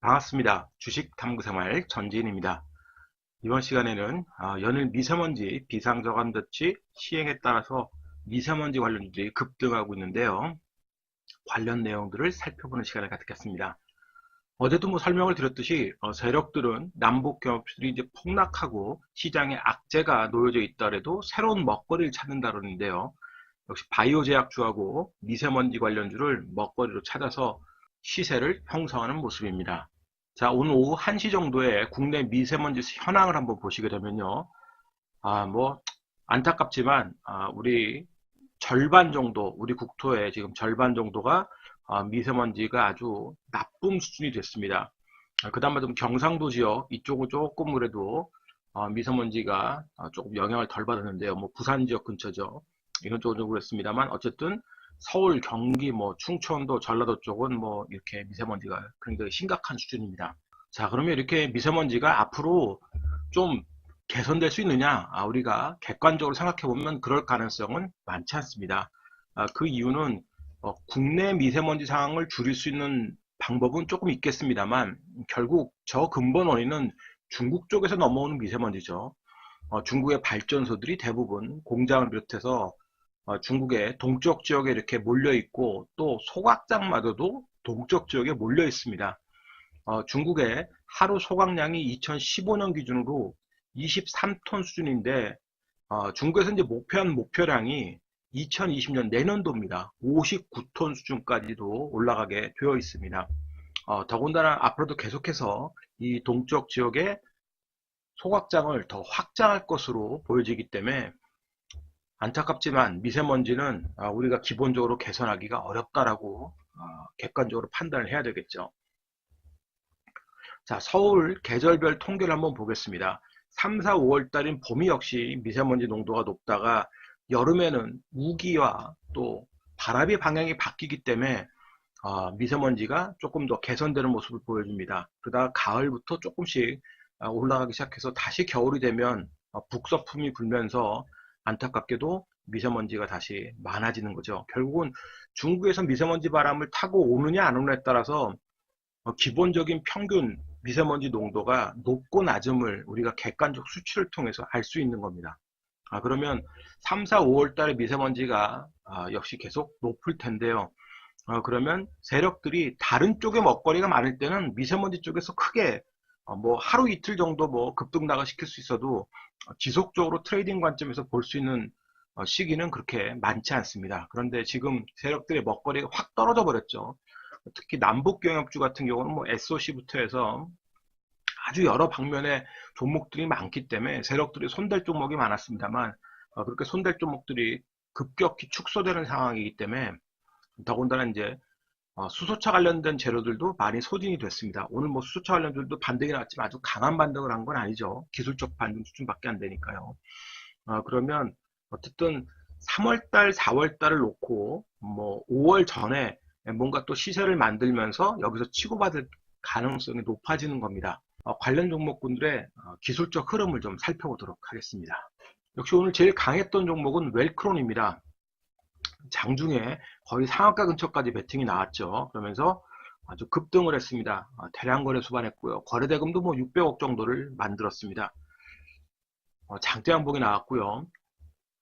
반갑습니다. 주식 탐구생활 전지인입니다. 이번 시간에는 아, 연일 미세먼지 비상저감 조치 시행에 따라서 미세먼지 관련주들이 급등하고 있는데요. 관련 내용들을 살펴보는 시간을 갖겠습니다. 어제도 뭐 설명을 드렸듯이 어, 세력들은 남북 경협주들이 이제 폭락하고 시장에 악재가 놓여져 있더라도 새로운 먹거리를 찾는다 그러는데요. 역시 바이오 제약주하고 미세먼지 관련주를 먹거리로 찾아서 시세를 형성하는 모습입니다. 자, 오늘 오후 1시 정도에 국내 미세먼지 현황을 한번 보시게 되면요. 아, 뭐, 안타깝지만, 아, 우리 절반 정도, 우리 국토의 지금 절반 정도가 아, 미세먼지가 아주 나쁨 수준이 됐습니다. 아, 그 다음에 좀 경상도 지역, 이쪽은 조금 그래도 아, 미세먼지가 아, 조금 영향을 덜 받았는데요. 뭐, 부산 지역 근처죠. 이런 쪽은 좀 그랬습니다만, 어쨌든 서울, 경기, 뭐 충청도, 전라도 쪽은 뭐 이렇게 미세먼지가 굉장히 심각한 수준입니다. 자, 그러면 이렇게 미세먼지가 앞으로 좀 개선될 수 있느냐? 아, 우리가 객관적으로 생각해 보면 그럴 가능성은 많지 않습니다. 아, 그 이유는 어, 국내 미세먼지 상황을 줄일 수 있는 방법은 조금 있겠습니다만 결국 저 근본 원인은 중국 쪽에서 넘어오는 미세먼지죠. 어, 중국의 발전소들이 대부분 공장을 비롯해서 어, 중국의 동쪽 지역에 이렇게 몰려 있고 또 소각장마저도 동쪽 지역에 몰려 있습니다. 어, 중국의 하루 소각량이 2015년 기준으로 23톤 수준인데 어, 중국에서 이제 목표한 목표량이 2020년 내년도입니다. 59톤 수준까지도 올라가게 되어 있습니다. 어, 더군다나 앞으로도 계속해서 이 동쪽 지역의 소각장을 더 확장할 것으로 보여지기 때문에 안타깝지만 미세먼지는 아, 우리가 기본적으로 개선하기가 어렵다라고 아, 객관적으로 판단을 해야 되겠죠. 자, 서울 계절별 통계를 한번 보겠습니다. 3, 4, 5월 달인 봄이 역시 미세먼지 농도가 높다가 여름에는 우기와 또 바람의 방향이 바뀌기 때문에 어, 미세먼지가 조금 더 개선되는 모습을 보여줍니다. 그러다가 가을부터 조금씩 올라가기 시작해서 다시 겨울이 되면 어, 북서풍이 불면서 안타깝게도 미세먼지가 다시 많아지는 거죠. 결국은 중국에서 미세먼지 바람을 타고 오느냐 안 오느냐에 따라서 어, 기본적인 평균 미세먼지 농도가 높고 낮음을 우리가 객관적 수치를 통해서 알 수 있는 겁니다. 아, 그러면 3, 4, 5월 달에 미세먼지가 아, 역시 계속 높을 텐데요. 어, 그러면 세력들이 다른 쪽에 먹거리가 많을 때는 미세먼지 쪽에서 크게 어, 뭐 하루 이틀 정도 뭐 급등 나가 시킬 수 있어도 지속적으로 트레이딩 관점에서 볼 수 있는 어, 시기는 그렇게 많지 않습니다. 그런데 지금 세력들의 먹거리가 확 떨어져 버렸죠. 특히 남북 경협주 같은 경우는 뭐 SOC부터 해서 아주 여러 방면의 종목들이 많기 때문에 세력들이 손댈 종목이 많았습니다만 어, 그렇게 손댈 종목들이 급격히 축소되는 상황이기 때문에 더군다나 이제 어, 수소차 관련된 재료들도 많이 소진이 됐습니다. 오늘 뭐 수소차 관련들도 반등이 나왔지만 아주 강한 반등을 한 건 아니죠. 기술적 반등 수준밖에 안 되니까요. 어, 그러면 어쨌든 3월달, 4월달을 놓고 뭐 5월 전에 뭔가 또 시세를 만들면서 여기서 치고받을 가능성이 높아지는 겁니다. 어, 관련 종목군들의 어, 기술적 흐름을 좀 살펴보도록 하겠습니다. 역시 오늘 제일 강했던 종목은 웰크론입니다. 장중에 거의 상한가 근처까지 베팅이 나왔죠. 그러면서 아주 급등을 했습니다. 어, 대량 거래 수반했고요. 거래대금도 뭐 600억 정도를 만들었습니다. 어, 장대 양봉이 나왔고요.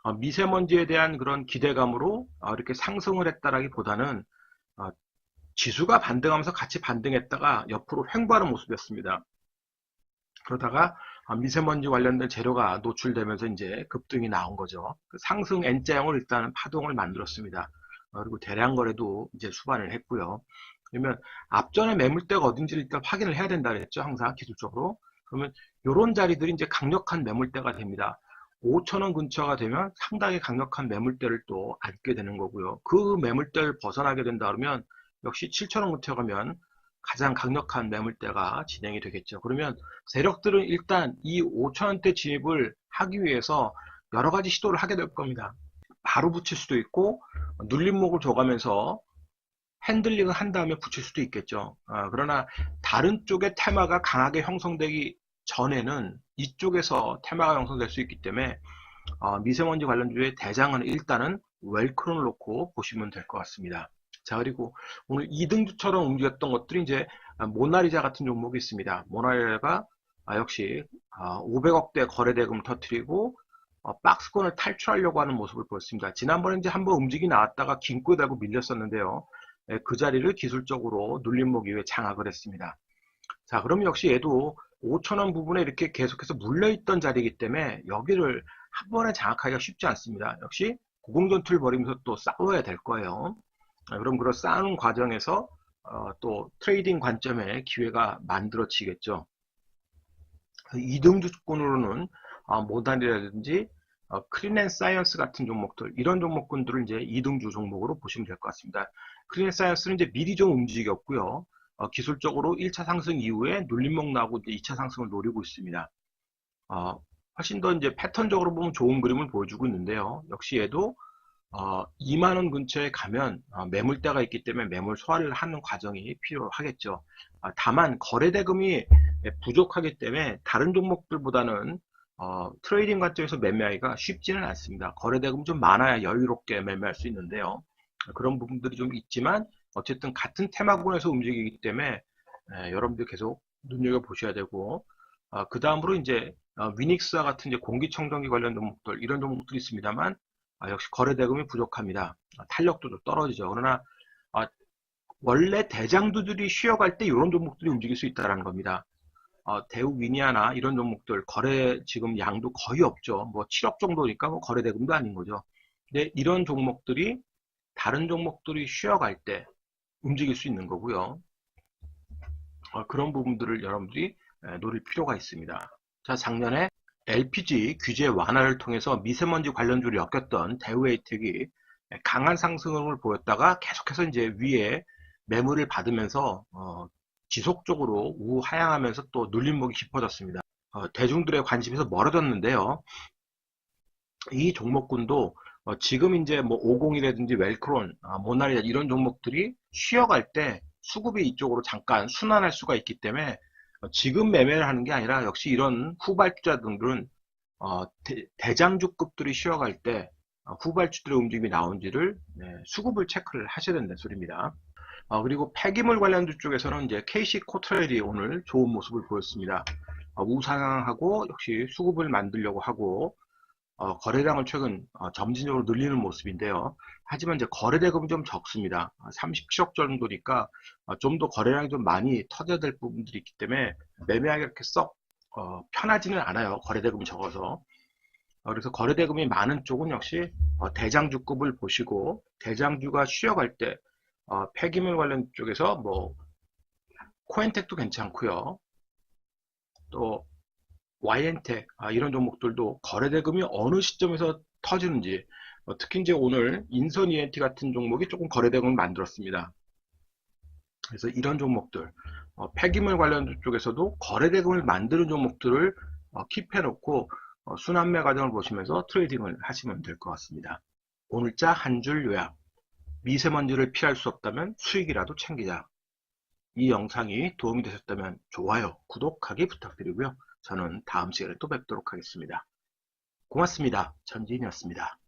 어, 미세먼지에 대한 그런 기대감으로 이렇게 상승을 했다라기보다는 지수가 반등하면서 같이 반등했다가 옆으로 횡보하는 모습이었습니다. 그러다가 미세먼지 관련된 재료가 노출되면서 이제 급등이 나온 거죠. 그 상승 N자형을 일단 파동을 만들었습니다. 어, 그리고 대량 거래도 이제 수반을 했고요. 그러면 앞전에 매물대가 어딘지를 일단 확인을 해야 된다 그랬죠. 항상 기술적으로. 그러면 이런 자리들이 이제 강력한 매물대가 됩니다. 5천원 근처가 되면 상당히 강력한 매물대를 또 앉게 되는 거고요. 그 매물대를 벗어나게 된다 그러면 역시 7천원 근처 가면 가장 강력한 매물대가 진행이 되겠죠. 그러면 세력들은 일단 이 5천원대 진입을 하기 위해서 여러 가지 시도를 하게 될 겁니다. 바로 붙일 수도 있고 눌림목을 줘가면서 핸들링을 한 다음에 붙일 수도 있겠죠. 아, 그러나 다른 쪽의 테마가 강하게 형성되기 전에는 이쪽에서 테마가 형성될 수 있기 때문에 어, 미세먼지 관련주의 대장은 일단은 웰크론을 놓고 보시면 될 것 같습니다. 자 그리고 오늘 2등주처럼 움직였던 것들이 이제 모나리자 같은 종목이 있습니다. 모나리자가 아, 역시 500억대 아, 거래대금 터트리고 어, 박스권을 탈출하려고 하는 모습을 보였습니다. 지난번에 이제 한번 움직이 나왔다가 긴꼬되고 밀렸었는데요. 예, 그 자리를 기술적으로 눌림목 이후에 장악을 했습니다. 자, 그럼 역시 얘도 5천원 부분에 이렇게 계속해서 물려있던 자리이기 때문에 여기를 한 번에 장악하기가 쉽지 않습니다. 역시 고공전투를 벌이면서 또 싸워야 될 거예요. 자, 그럼 그런 싸우는 과정에서 어, 또 트레이딩 관점에 기회가 만들어지겠죠. 2등 주권으로는 어, 모단이라든지 어, 크린앤 사이언스 같은 종목들 이런 종목군들을 이제 2등주 종목으로 보시면 될 것 같습니다. 크린앤 사이언스는 이제 미리 좀 움직였고요. 어, 기술적으로 1차 상승 이후에 눌림목 나고 이제 2차 상승을 노리고 있습니다. 어, 훨씬 더 이제 패턴적으로 보면 좋은 그림을 보여주고 있는데요. 역시 얘도 어, 2만 원 근처에 가면 어, 매물대가 있기 때문에 매물 소화를 하는 과정이 필요하겠죠. 아, 다만 거래 대금이 부족하기 때문에 다른 종목들보다는 어, 트레이딩 관점에서 매매하기가 쉽지는 않습니다. 거래 대금 좀 많아야 여유롭게 매매할 수 있는데요. 그런 부분들이 좀 있지만 어쨌든 같은 테마군에서 움직이기 때문에 에, 여러분들 계속 눈여겨 보셔야 되고 어, 그 다음으로 이제 어, 위닉스와 같은 이제 공기청정기 관련 종목들 이런 종목들이 있습니다만 아, 역시 거래대금이 부족합니다. 아, 탄력도 좀 떨어지죠. 그러나 아, 원래 대장주들이 쉬어갈 때 이런 종목들이 움직일 수 있다는 겁니다. 어, 대우 위니아나 이런 종목들 거래 지금 양도 거의 없죠. 뭐 7억 정도니까 뭐 거래 대금도 아닌 거죠. 근데 이런 종목들이 다른 종목들이 쉬어갈 때 움직일 수 있는 거고요. 어, 그런 부분들을 여러분들이 노릴 필요가 있습니다. 자, 작년에 LPG 규제 완화를 통해서 미세먼지 관련주를 엮였던 대우에이텍이 강한 상승을 보였다가 계속해서 이제 위에 매물을 받으면서 어, 지속적으로 우하향하면서 또 눌림목이 깊어졌습니다. 어, 대중들의 관심에서 멀어졌는데요. 이 종목군도 어, 지금 이제 뭐 50이라든지 웰크론, 아, 모나리자 이런 종목들이 쉬어갈 때 수급이 이쪽으로 잠깐 순환할 수가 있기 때문에 어, 지금 매매를 하는 게 아니라 역시 이런 후발주자들은 어, 대, 장주급들이 쉬어갈 때 어, 후발주들의 움직임이 나온지를 네, 수급을 체크를 하셔야 된다는 소리입니다. 어, 그리고 폐기물 관련주 쪽에서는 이제 KC 코트레일이 오늘 좋은 모습을 보였습니다. 어, 우상향하고 역시 수급을 만들려고 하고 어, 거래량을 최근 어, 점진적으로 늘리는 모습인데요. 하지만 이제 거래대금이 좀 적습니다. 37억 정도니까 어, 좀더 거래량이 좀 많이 터져야 될 부분들이 있기 때문에 매매하기 이렇게 썩 어, 편하지는 않아요. 거래대금이 적어서. 어, 그래서 거래대금이 많은 쪽은 역시 어, 대장주급을 보시고 대장주가 쉬어갈 때 어, 폐기물 관련 쪽에서 뭐 코엔텍도 괜찮고요. 또 YN텍 아, 이런 종목들도 거래대금이 어느 시점에서 터지는지 어, 특히 이제 오늘 인선 ENT 같은 종목이 조금 거래대금을 만들었습니다. 그래서 이런 종목들 어, 폐기물 관련 쪽에서도 거래대금을 만드는 종목들을 어, 킵해 놓고 어, 순환매 과정을 보시면서 트레이딩을 하시면 될 것 같습니다. 오늘자 한 줄 요약 미세먼지를 피할 수 없다면 수익이라도 챙기자. 이 영상이 도움이 되셨다면 좋아요, 구독하기 부탁드리고요. 저는 다음 시간에 또 뵙도록 하겠습니다. 고맙습니다. 전진이었습니다.